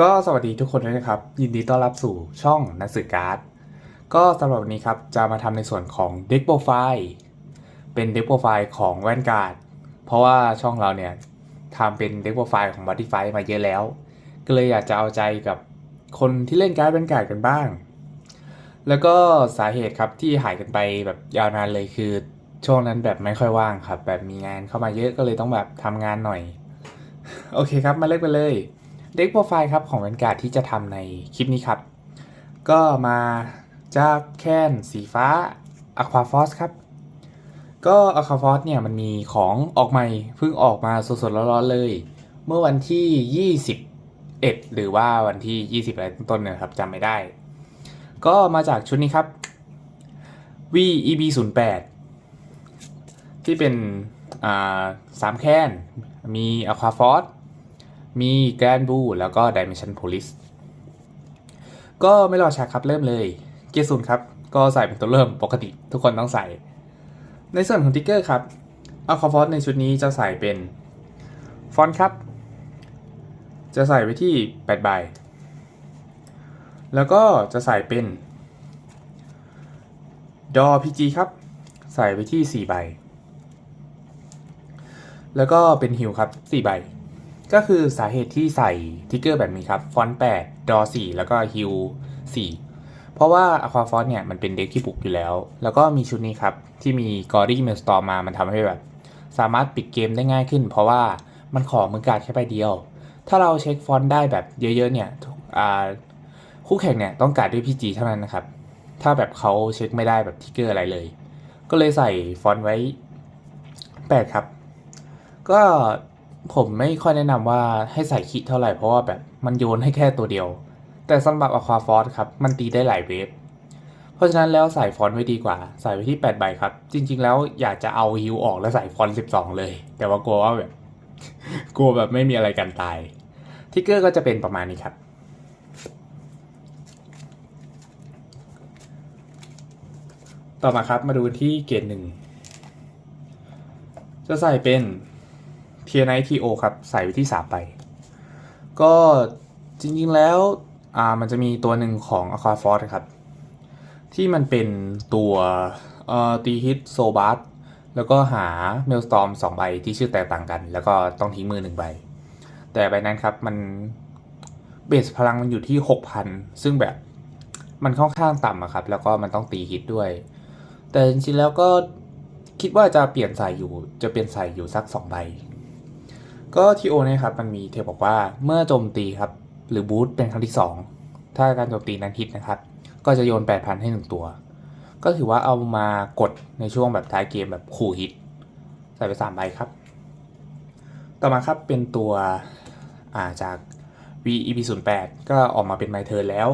ก็สวัสดีทุกคนด้วยนะครับ ยินดีต้อนรับสู่ช่องนักสื่อการ์ด ก็สำหรับวันนี้ครับ จะมาทำในส่วนของเด็กโปรไฟล์เป็นเด็กโปรไฟล์ของแว่นการ์ด เพราะว่าช่องเราเนี่ยทำเป็นเด็กโปรไฟล์ของบัตติไฟมาเยอะแล้ว ก็เลยอยากจะเอาใจกับคนที่เล่นการ์ดแว่นการ์ดกันบ้าง แล้วก็สาเหตุครับที่หายกันไปแบบยาวนานเลยคือช่วงนั้นแบบไม่ค่อยว่างครับ แบบมีงานเข้ามาเยอะก็เลยต้องแบบทำงานหน่อย โอเคครับมาเริ่มกันเลย เด็กโปรไฟล์ครับของแวนการ์ดที่จะทำในคลิปนี้ครับ ก็มาจากแคนสีฟ้า Aquafos ครับก็ Aqua Force เนี่ยมันมีของออกใหม่เพิ่งออกมาสดๆร้อนๆเลย เมื่อวันที่ 21 หรือว่าวันที่ 20อะไรต้นๆเนี่ยครับจำไม่ได้ ก็มาจากชุดนี้ครับ VEB 0 8ที่เป็นสามแค้นมี Aqua Force มีแกรนบูแล้วก็ Dimension Police ก็ไม่รอช้าครับเริ่มเลยเกียร์ศูนย์ครับ ก็ใส่เป็นตัวเริ่มปกติทุกคนต้องใส่ ในส่วนของติ๊กเกอร์ครับอัลคาฟอสในชุดนี้จะใส่เป็นฟอนต์ครับ จะใส่ไว้ที่8ใบแล้วก็จะใส่เป็นดอพีจีครับ ใส่ไว้ที่ 4 ใบ แล้วก็เป็นฮิวครับ 4 ใบ ก็คือสาเหตุที่ใส่ทิกเกอร์แบบนี้ครับ ฟอนต์8ดอ4แล้วก็ฮิว4เพราะว่า Aqua f o r เนี่ยมันเป็นเด็กที่ปลุกอยู่แล้ว แล้วก็มีชุดนี้ครับ ที่มีกอรี่เมลสตอมมามันทำให้แบบ สามารถปิดเกมได้ง่ายขึ้น เพราะว่ามันขอมือการ์ดแค่ใบเดียว ถ้าเราเช็คฟอนต์ได้แบบเยอะๆเนี่ยคู่แข่งเนี่ยต้องการด้วยพีจีเท่านั้นนะครับ ถ้าแบบเขาเช็คไม่ได้แบบทิกเกอร์อะไรเลย ก็เลยใส่ฟอนต์ไว้8ครับ ก็ ผมไม่ค่อยแนะนำว่าให้ใส่คิดเท่าไหร่เพราะว่าแบบมันโยนให้แค่ตัวเดียว แต่สำหรับ Aqua Force ครับ มันตีได้หลายเวฟเพราะฉะนั้นแล้วใส่ฟอนต์ไว้ดีกว่า ใส่ไว้ที่8ใบครับ จริง ๆ แล้วอยากจะเอาฮิวออกแล้วใส่ฟอนต์12 เลย แต่ว่ากลัวว่าแบบกลัวแบบไม่มีอะไรกันตายทิกเกอร์ก็จะเป็นประมาณนี้ครับต่อมาครับมาดูที่เกรดหนึ่งจะใส่เป็น เทียไนทีโอครับใส่ไว้ที่3ใบก็จริงๆแล้วอ่ามันจะมีตัวหนึ่งของ Aqua Force ครับ ที่มันเป็นตัวเอ่อตีฮิตโซบัสแล้วก็หาเมลสตอมสองใบที่ชื่อแตกต่างกัน แล้วก็ต้องทิ้งมือหนึ่งใบ แต่ใบนั้นครับมันเบสพลังมันอยู่ที่ 6,000 ซึ่งแบบมันค่อนข้างต่ำอะครับ แล้วก็มันต้องตีฮิตด้วย แต่จริงๆแล้วก็คิดว่าจะเปลี่ยนใส่อยู่จะเปลี่ยนใส่อยู่สัก2ใบ ก็ทีโอเนี่ยครับมันมีเทปบอกว่าเมื่อโจมตีครับหรือบูทเป็นครั้งที่ 2 ถ้าการโจมตีนั้นฮิตนะครับ ก็จะโยน 8,000 ให้ 1 ตัว ก็ถือว่าเอามากดในช่วงแบบท้ายเกมแบบขู่ฮิต ใส่ไป3ใบครับ ต่อมาครับเป็นตัวอ่าจาก VEP 0 8 ก็ออกมาเป็นไมเทอร์แล้ว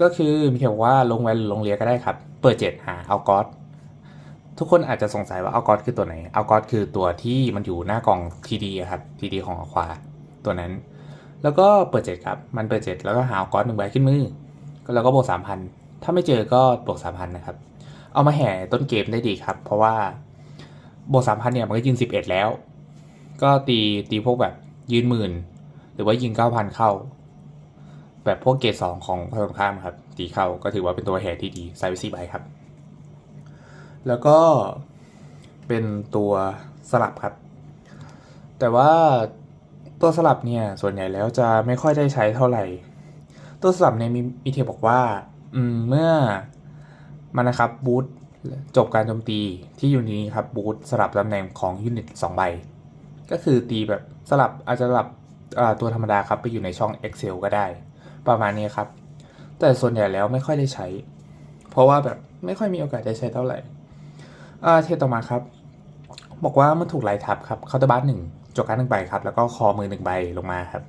ก็คือมีเขียนว่าลงแวนลงเลียก็ได้ครับ เปิด7หาเอากอส ทุกคนอาจจะสงสัยว่าเอากอสคือตัวไหนเอากอสคือตัวที่มันอยู่หน้ากล่อง TD อะครับ TD ของอควาตัวนั้น แล้วก็เปิด7ครับ มันเปิด7แล้วก็หาเอากอสหนึ่งใบขึ้นมือแล้วก็บวก3,000ถ้าไม่เจอก็บวก3,000นนะครับ เอามาแห่ต้นเกมได้ดีครับ เพราะว่าบวก3,000เนี่ยมันก็ยืน11แล้ว ก็ตีตีพวกแบบยืนหมื่นหรือว่ายิง9,000เข้า แบบพวกเกรดสองของพลังข้ามครับตีเข้าก็ถือว่าเป็นตัวแห่ที่ดีใส่ไปสี่ใบครับ แล้วก็เป็นตัวสลับครับ แต่ว่าตัวสลับเนี่ยส่วนใหญ่แล้วจะไม่ค่อยได้ใช้เท่าไหร่ ตัวสลับเนี่ยมีมีเทบอกว่าอืมเมื่อมันนะครับบูทจบการโจมตีที่ยูนิตนี้ครับบูทสลับตำแหน่งของยูนิตสองใบ ก็คือตีแบบสลับอาจจะสลับตัวธรรมดาครับไปอยู่ในช่อง Excel ก็ได้ ประมาณนี้ครับ แต่ส่วนใหญ่แล้วไม่ค่อยได้ใช้ เพราะว่าแบบไม่ค่อยมีโอกาสได้ใช้เท่าไหร่ เทปต่อมาครับ บอกว่าเมื่อถูกไล่ทับครับเคาน์เตอร์บัสหนึ่งจกการหนึ่งใบครับ แล้วก็คอมือหนึ่งใบลงมาครับ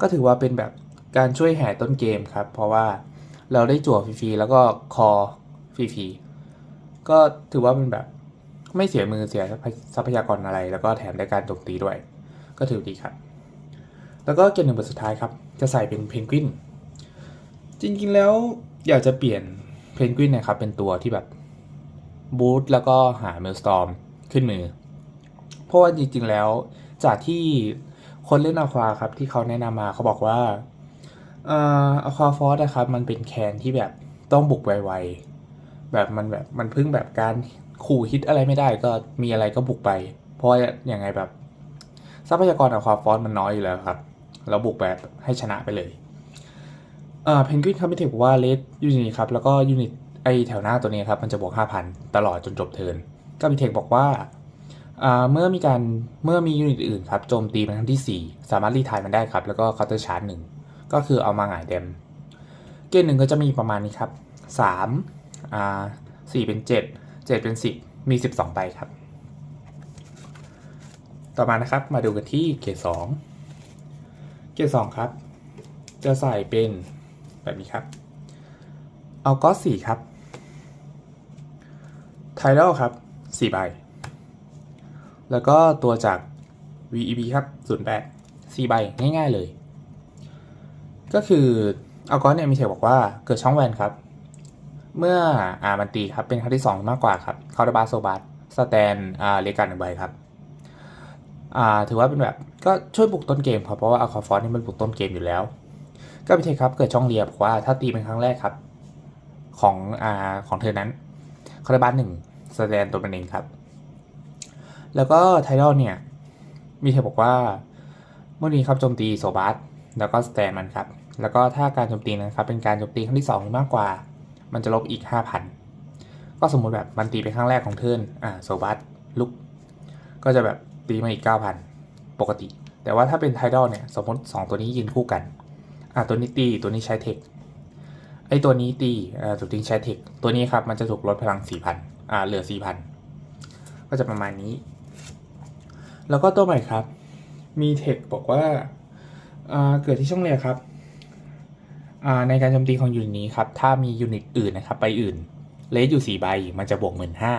ก็ถือว่าเป็นแบบการช่วยแห่ต้นเกมครับ เพราะว่าเราได้จั่วฟรีๆแล้วก็คอฟรีๆก็ถือว่าเป็นแบบไม่เสียมือเสียทรัพยากรอะไร แล้วก็แถมได้การโจมตีด้วย ก็ถือดีครับ แล้วก็เกมหนึ่งบทสุดท้ายครับ จะใส่เป็นเพนกวินจริงๆแล้วอยากจะเปลี่ยนเพนกวินนะครับเป็นตัวที่แบบ บูทแล้วก็หาเมลสตอมขึ้นมือ เพราะว่าจริงๆแล้วจากที่คนเล่นอควาครับที่เขาแนะนำมาเขาบอกว่าอ่ออควาฟอสนะครับมันเป็นแคนที่แบบต้องบุกไวๆแบบมันแบบมันพึ่งแบบการขู่ฮิตอะไรไม่ได้ก็มีอะไรก็บุกไป เพราะว่าอย่างไงแบบทรัพยากรอควาฟอสมันน้อยอยู่แล้วครับเราบุกแบบให้ชนะไปเลยเอ่อเพนกวินเขาไม่ถือว่าเลสยูนิตครับ แล้วก็ยูนิต ไอแถวหน้าตัวนี้ครับมันจะบวก 5,000 ตลอดจนจบเทิร์นก็มีเทคบอกว่าเมื่อมีการเมื่อมียูนิตอื่นครับโจมตีเป็นครั้งที่ 4 สามารถรีทายมันได้ครับ แล้วก็เคาน์เตอร์ชาร์จหนึ่งก็คือเอามาหงายเดมเกณฑ์หนึ่งก็จะมีประมาณนี้ครับ3อ่า4เป็น 7 7 เป็น 10 มี 12 ใบครับ ต่อมานะครับมาดูกันที่เกรด2เกรด2ครับ จะใส่เป็นแบบนี้ครับ เอาก็สี่ครับ ไทดอลครับสี่ใบ แล้วก็ตัวจาก VEB ครับ 08 4ใบง่ายๆเลย ก็คือเอาก้อนเนี่ยมีเทคบอกว่าเกิดช่องแวนครับ เมื่ออ่ามันตีครับเป็นครั้งที่ 2 มากกว่าครับคาร์บาโซบัสสแตนอ่าเลกันหนึ่งใบครับอ่าถือว่าเป็นแบบก็ช่วยบุกต้นเกมครับเพราะว่าอัลคาฟอร์นี่มันบุกต้นเกมอยู่แล้ว ก็มีเทคครับเกิดช่องเรียบอกว่าถ้าตีเป็นครั้งแรกครับ ของอ่าของเธอนั้นคาร์บาสหนึ่ง สแตนตัวมันเองครับ แล้วก็ไทดอลเนี่ย มีเธอบอกว่าเมื่อนี้ครับโจมตีโซบัสแล้วก็สแตนมันครับ แล้วก็ถ้าการโจมตีนะครับ เป็นการโจมตีครั้งที่2หรือมากกว่า มันจะลบอีก 5,000 ก็สมมุติแบบมันตีไปครั้งแรกของเทิร์นอ่าโซบัสลุก ก็จะแบบตีมาอีก 9,000 ปกติ แต่ว่าถ้าเป็นไทดอลเนี่ยสมมติ 2 ตัวนี้ยืนคู่กันอ่าตัวนี้ตีตัวนี้ใช้เทคไอตัวนี้ตีอ่าตัวนี้ใช้เทคตัวนี้ครับมันจะถูกลดพลัง 4,000 อ่าเหลือ 4,000 ก็จะประมาณนี้ แล้วก็ตัวใหม่ครับ มีเทคบอกว่าอ่าเกิดที่ช่องเรียครับอ่าในการโจมตีของยูนิตนี้ครับ ถ้ามียูนิตอื่นนะครับ ไปอื่น เลสอยู่4ใบมันจะบวกหมื่นห้า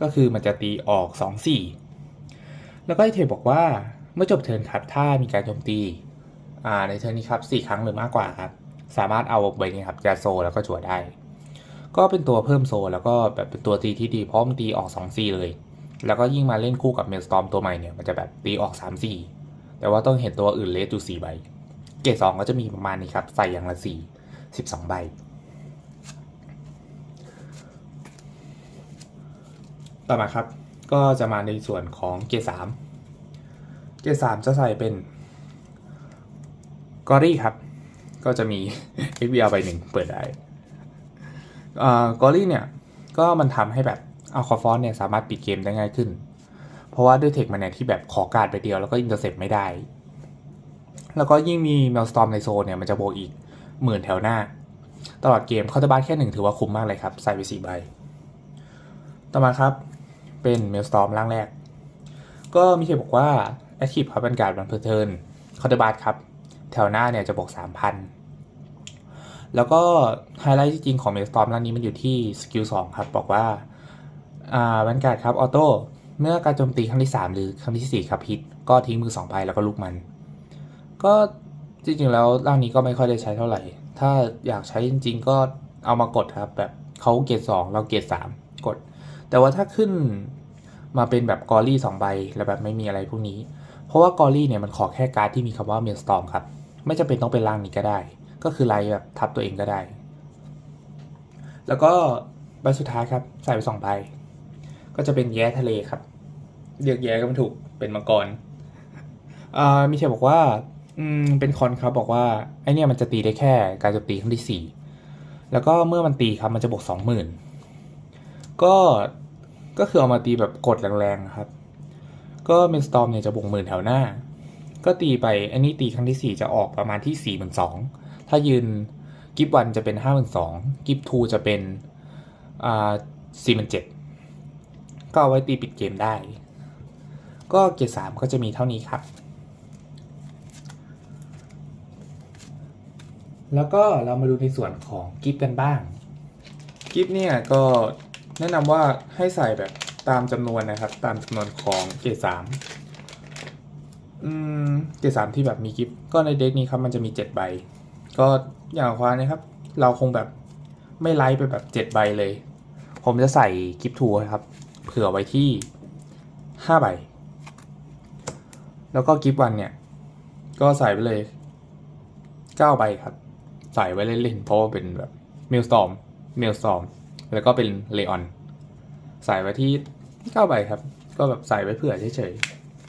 ก็คือมันจะตีออก 2 4 แล้วก็ไอเทคบอกว่าเมื่อจบเทิร์นครับ ถ้ามีการโจมตีอ่าในเทิร์นนี้ครับ4ครั้งหรือมากกว่าครับ สามารถเอาใบนี้ครับยาโซแล้วก็จั่วได้ ก็เป็นตัวเพิ่มโซแล้วก็แบบเป็นตัวตีที่ดีเพราะมันตีออก2 4เลย แล้วก็ยิ่งมาเล่นคู่กับเมลสตอมตัวใหม่เนี่ยมันจะแบบตีออก3 4แต่ว่าต้องเห็นตัวอื่นเลสอยู่4ใบ เกรด2ก็จะมีประมาณนี้ครับใส่อย่างละ4 12 ใบ ต่อมาครับก็จะมาในส่วนของเกรด3เกรด3จะใส่เป็นกอรี่ครับ ก็จะมี XBL ใบหนึ่งเปิดได้ กอรี่เนี่ยก็มันทำให้แบบเอาคอฟอนเนี่ยสามารถปิดเกมได้ง่ายขึ้น เพราะว่าด้วยเทคมันเนี่ยที่แบบขอการไปเดียวแล้วก็อินเตอร์เซปไม่ได้ แล้วก็ยิ่งมีเมลสตอมในโซนเนี่ยมันจะโบกอีกหมื่นแถวหน้า ตลอดเกมคาร์บานแค่หนึ่งถือว่าคุ้มมากเลยครับใส่ไปสี่ใบ ต่อมาครับเป็นเมลสตอมร่างแรก ก็มีเทคบอกว่า Active ครับเป็นการบันเพอร์เทิร์นคาร์บานครับ แถวหน้าเนี่ยจะบวก3,000 แล้วก็ไฮไลท์จริงๆของเมสตอมร่างนี้มันอยู่ที่สกิล2ครับ บอกว่าอ่าวันการ์ดครับ ออโต้ เมื่อการโจมตีครั้งที่ 3 หรือครั้งที่ 4 ครับฮิต ก็ทิ้งมือ2ใบแล้วก็ลุกมัน ก็จริงๆแล้วร่างนี้ก็ไม่ค่อยได้ใช้เท่าไหร่ ถ้าอยากใช้จริง ๆ ก็เอามากดครับ แบบเขาเกรด2เราเกรด3 กด แต่ว่าถ้าขึ้นมาเป็นแบบกอรี่2ใบแล้วแบบไม่มีอะไรพวกนี้ เพราะว่ากอรี่เนี่ยมันขอแค่การ์ดที่มีคำว่าเมลสตอมครับ ไม่จำเป็นต้องเป็นร่างนี้ก็ได้ ก็คือไลน์แบบทับตัวเองก็ได้ แล้วก็ใบสุดท้ายครับ ใส่ไปสองใบ ก็จะเป็นแย้ทะเลครับ เรียกแย้ก็ไม่ถูก เป็นมังกรอ่ามีเทบอกว่า อืม เป็นคอนครับบอกว่า ไอเนี่ยมันจะตีได้แค่การจมตีครั้งที่สี่แล้วก็เมื่อมันตีครับมันจะบวกสองหมื่นก็ ก็คือเอามาตีแบบกดแรงๆครับ ก็เมนสตอมเนี่ยจะบวกหมื่นแถวหน้า ก็ตีไป อันนี้ตีครั้งที่สี่จะออกประมาณที่สี่หมื่นสอง ถ้ายืนกิฟวันจะเป็นห้าหมื่นสองกิฟทูจะเป็นอ่าสี่หมื่นเจ็ดก็เอาไว้ตีปิดเกมได้ ก็เกียร์สามก็จะมีเท่านี้ครับ แล้วก็เรามาดูในส่วนของกิฟกันบ้าง กิฟเนี่ยก็แนะนำว่าให้ใส่แบบตามจำนวนนะครับ ตามจำนวนของเกียร์สามอืมเกียร์สามที่แบบมีกิฟก็ในเด็กนี้ครับมันจะมีเจ็ดใบ ก็อย่างควานะครับ เราคงแบบไม่ไลฟ์ไปแบบเจ็ดใบเลย ผมจะใส่กิฟทูครับ เผื่อไว้ที่ห้าใบ แล้วก็กิฟวันเนี่ย ก็ใส่ไปเลยเก้าใบครับ ใส่ไว้เล่นๆเพราะว่าเป็นแบบมิลสตอมมิลสตอมแล้วก็เป็นเลออนใส่ไว้ที่เก้าใบครับ ก็แบบใส่ไว้เผื่อเฉย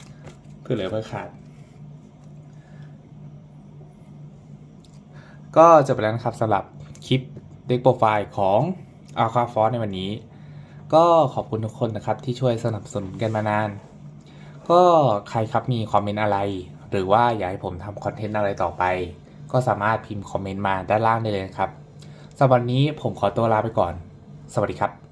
ๆเผื่อเหลือเพื่อขาด ก็จบไปแล้วนะครับสำหรับคลิปเด็กโปรไฟล์ของอาคาฟอสในวันนี้ ก็ขอบคุณทุกคนนะครับที่ช่วยสนับสนุนกันมานาน ก็ใครครับมีคอมเมนต์อะไร หรือว่าอยากให้ผมทำคอนเทนต์อะไรต่อไป ก็สามารถพิมพ์คอมเมนต์มาด้านล่างได้เลยนะครับสำหรับวันนี้ผมขอตัวลาไปก่อน สวัสดีครับ